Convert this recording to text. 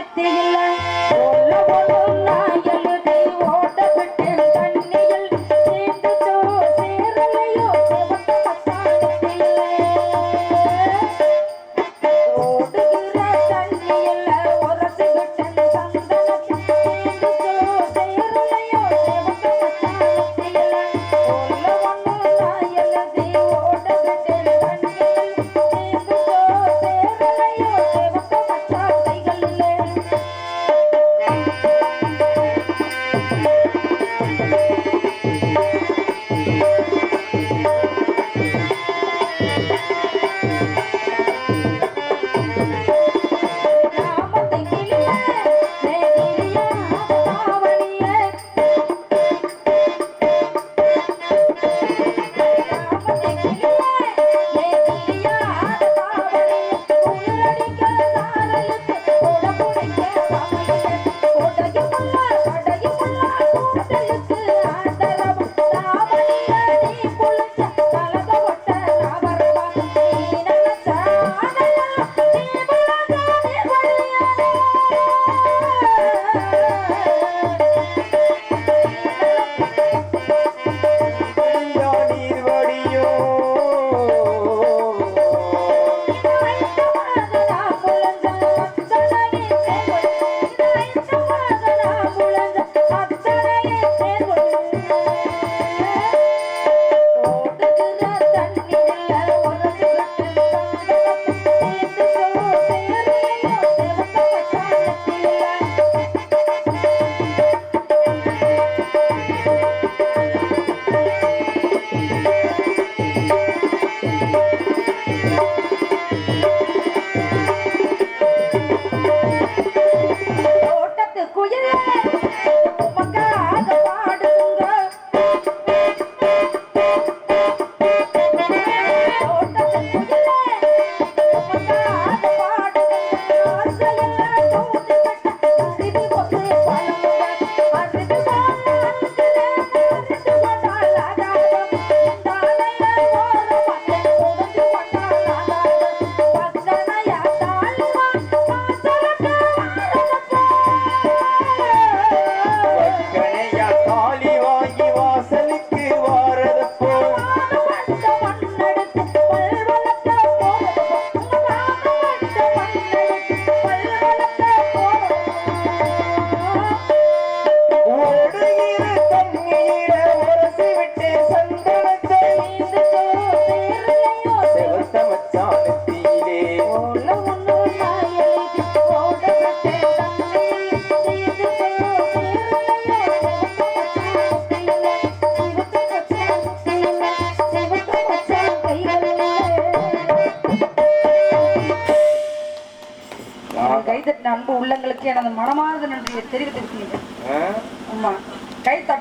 மனத்தில் くこうイエ கைதட்டின அன்பு உள்ளங்களுக்கு எனது மனமார்ந்த நன்றியை தெரிவித்துக்கிறீங்க ஆமா கை தட்டு